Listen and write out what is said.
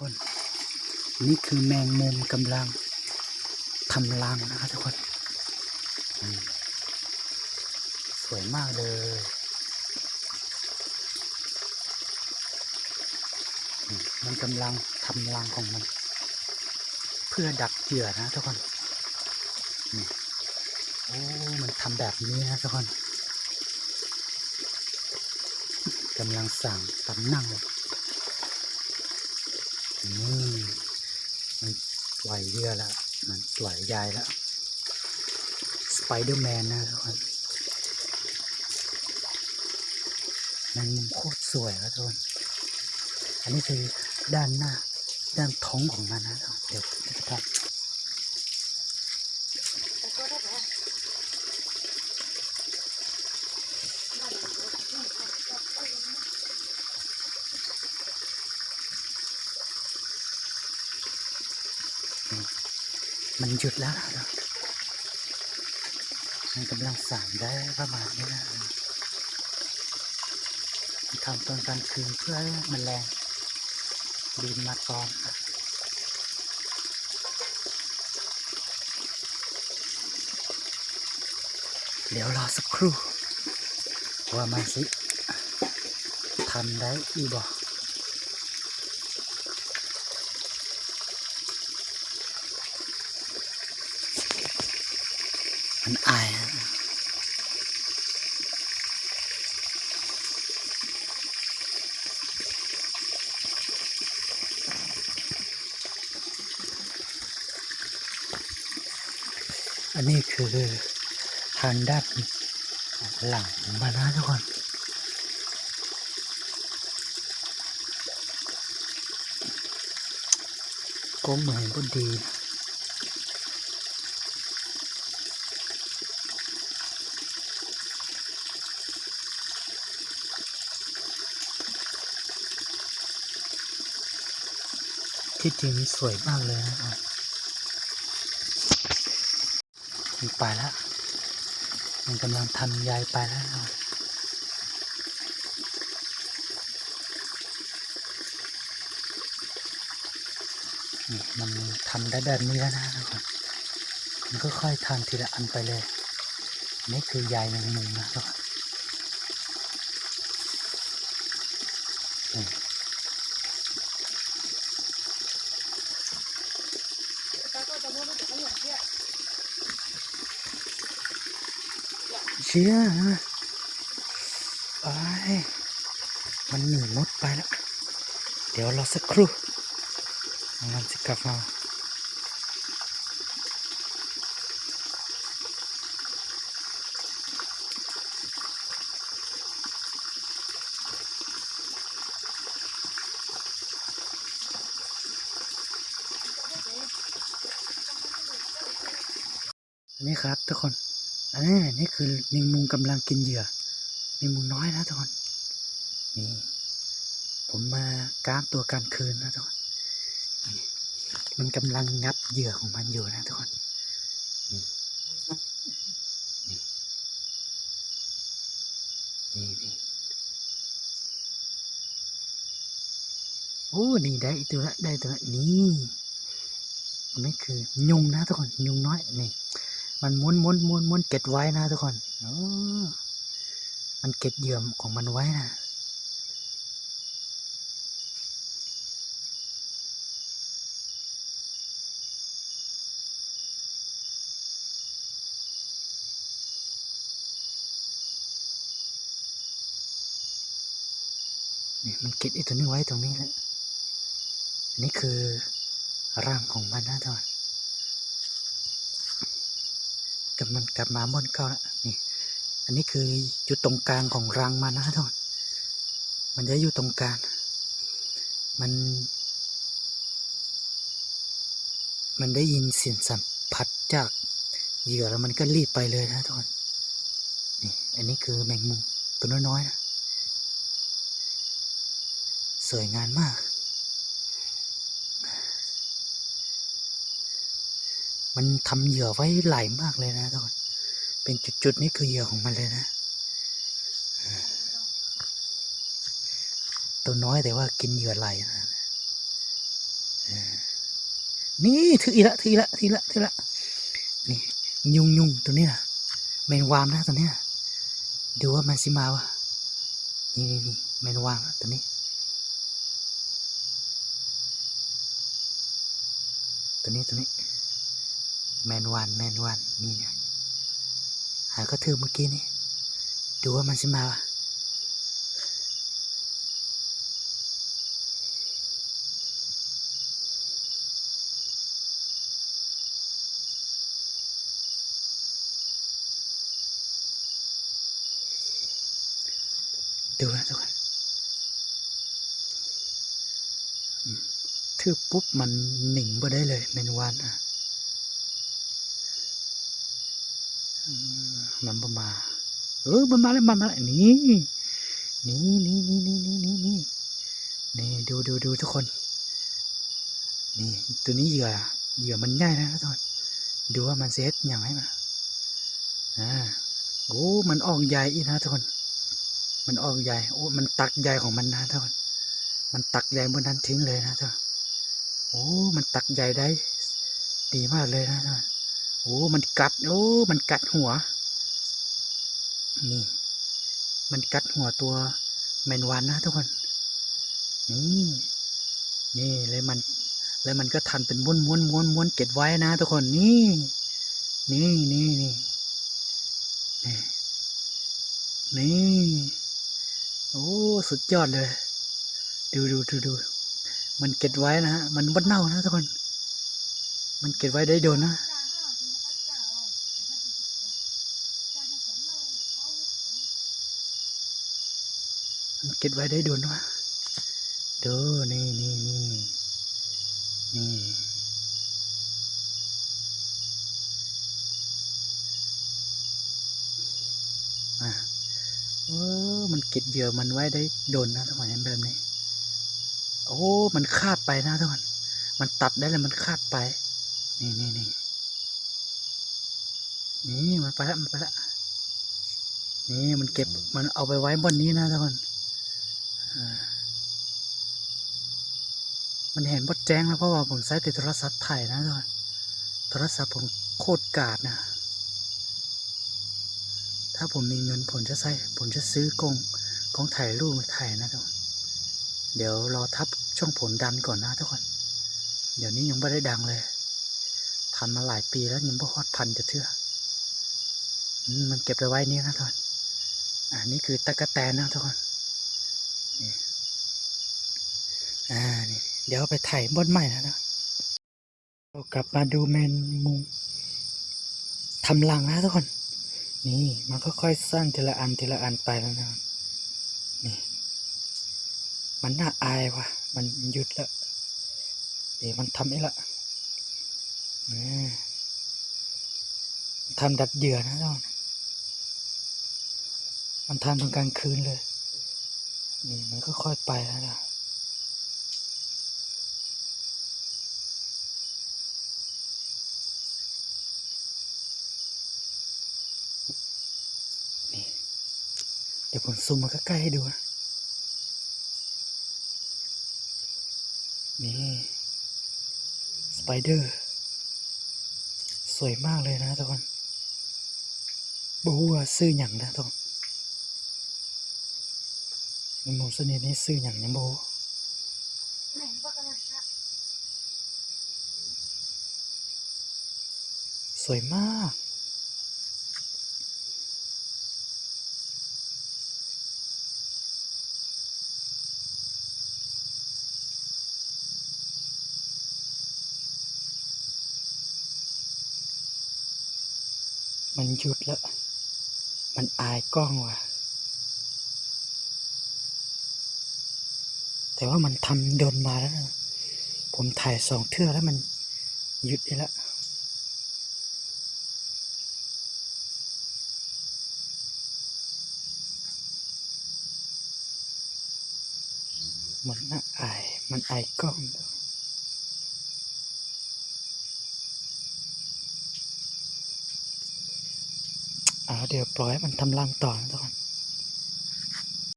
คนนี่คือแมงมุมกำลังทำรังนะครับทุกคน สวยมากเลยมันกำลังทำรังของมัน เพื่อดักเหยื่อนะทุกคนนี่โอ้มันทำแบบนี้นะทุกคนกำลังสั่งตำนั่งเลย มันปล่อยเรือแล้ว มันปล่อยยายแล้ว สไปเดอร์แมนนะทุกคนมันมุมโคตรสวยครับทุกคนอันนี้คือด้านหน้า ด้านท้องของมันนะครับเดี๋ยวนะครับ มันหยุดแล้วนะมันกำลังสั่งได้ประมาณนี้นะทำตอนกลางคืนเพื่อให้มันแรงบินมาตอมนะเดี๋ยวรอสักครู่ว่ามันสิทำได้อีบอก มันอายอันนี้คือทางด้านหลังมันนะทุกคนก็เหมือนก็ดีนะ ที่จริงสวยมากเลยนะครับมันไปแล้ว มันกำลังทำยายไปแล้วนะมันทำได้แบบนี้แล้วนะทุกคนมันก็ค่อยทำทีละอันไปเลย นี่คือยายแมงมุมนะทุกคนนี่ เชี่ยนะไปมันหนีมดไปแล้ว เดี๋ยวรอสักครู่มันจะกลับมา นนี้ครับทุกคนอันนี้นี่คือแมงมุมกำลังกินเหยื่อแมงมุมน้อยนะทุกคนนี่ผมมากราฟตัวกลางคืนนะทุกคนนมันกำลังงับเหยื่อของมันอยู่นะทุกคนนี่นี่นี่นโอ้นี่ได้ตัวละได้ตัวละนี่นนี้คือยุงนะทุกคนยุงน้อยนี่ มันม้วนม้วนม้วนม้วนเก็ดไว้นะทุกคนมันเก็ดเยื่อของมันไว้นะนี่มันเก็บไอ้ตัวนี้ไว้ตรงนี้แหละอันนี้คือร่างของมันนะทุกคน กับมันกลับมาม่อนเก้าแล้วนี่ อันนี้คืออยู่ตรงกลางของรังมันนะทุกคนมันจะอยู่ตรงกลาง มัน มันได้ยินเสียงสัมผัสจากเหยื่อแล้วมันก็รีบไปเลยนะทุกคนนี่ อันนี้คือแมงมุมตัวน้อยๆนะ สวยงามมาก มันทำเหยื่อไว้ไหลามากเลยนะทุกคน เป็นจุดๆนี่คือเหยื่อของมันเลยนะ ตัวน้อยแต่ว่ากินเหยื่อไหลนะนี่ถืออีละถืออีละถือละถือละนี่ยุงยุงตัวนี้ยแมนวามนะตัวนี้ยดูว่ามันสิมาวะนี่นี่นี่แมนวามตัวนี้ ตัวนี้ตัวนี้ แมนวานแมนวานนี่เนี่ยหาก็ถือเมื่อกี้นี่ดูว่ามันสิมาวะดูนะทุกคนอืมถือปุ๊บมันหนิงบ่ได้เลยแมนวานอะ มมันมา เออ มันมาแล้ว มันมาแล้ว นี่ นี่นี่นี่นี่นี่นี่นี่นี่ดูดูดูทุกคน นี่ ตัวนี้เหยื่อ เหยื่อมันง่ายนะทุกคนดูว่ามันเซตอย่างไรมาอ่าโอ้ มันออกใหญ่อีกนะทุกคน มันออกใหญ่ โอ้ มันตักใหญ่ของมันนะทุกคน มันตักใหญ่บนนั้นทิ้งเลยนะทุกคนโอ้ มันตักใหญ่ได้ ดีมากเลยนะทุกคนโอ้ มันกัด โอ้ มันกัดหัว นี่ มันกัดหัวตัวแมนวันนะทุกคน นี่ นี่เลยมัน แล้วมันก็ทันเป็นม้วนม้วนม้วนม้วนเก็บไว้นะทุกคน นี่ นี่นี่นี่นี่ โอ้ สุดยอดเลย ดูดูดูดู มันเก็บไว้นะฮะ มันบดเน่านะทุกคน มันเก็บไว้ได้โดนนะ มันเก็บไว้ได้โดนวะดูนี่นี่นี่นี่อะเออมันเก็บเหยื่อมันไว้ได้โดนนะทุกคนเห็นแบบนี้ โอ้ มันคาดไปนะทุกคนมันตัดได้เลยมันคาดไป นี่นี่นี่นี่มันไปละมันไปละนี่มันเก็บมันเอาไปไว้บนนี้นะทุกคน มันเห็นบดแจ้งแล้วเพราะว่าผมใช้ติดโทรศัพท์ถ่ายนะทุกคนโทรศัพท์ผมโคตรกาดนะ ถ้าผมมีเงินผมจะใช้ผมจะซื้อกล้องกล้องถ่ายรูปมาถ่ายนะทุกคนเดี๋ยวรอทับช่องผลดันก่อนนะทุกคน เดี๋ยวนี้ยังไม่ได้ดังเลยทำมาหลายปีแล้วยังไม่ฮอดพันจะเทื่อมันเก็บไปไว้นี่นะทุกคนอันนี้คือตะกะแตนนะทุกคน อ่านี่เดี๋ยวไปถ่ายบนใหม่นะนะกลับมาดูแมนมุงทำรังนะทุกคน นี่มันก็ค่อยสร้างทีละอันทีละอันไปแล้วนะนี่ มันน่าอายว่ะ มันหยุดแล้วเดี๋ยวมันทำไอ้ละทำดัดเหยื่อนะทุกคนมันทำตอนกลางคืนเลย นี่มันก็ค่อยไปแล้วนะนี่ เดี๋ยวผม ซูมมาใกล้ๆให้ดูนะนี่สไปเดอร์ สวยมากเลยนะทุกคนบูว่าซื้ออย่งนะทุกคนในหมู่เสน่ห์นี้ซื้ออย่งยังโบสวยมาก มันหยุดแล้ว มันอายกล้องว่ะ แต่ว่ามันทำโดนมาแล้วนะผมถ่ายสองเทื่อแล้วมันหยุดได้แล้วมันน่าอาย มันอายกล้อง เดี๋ยวปล่อยให้มันทำรังต่อนะทุกคน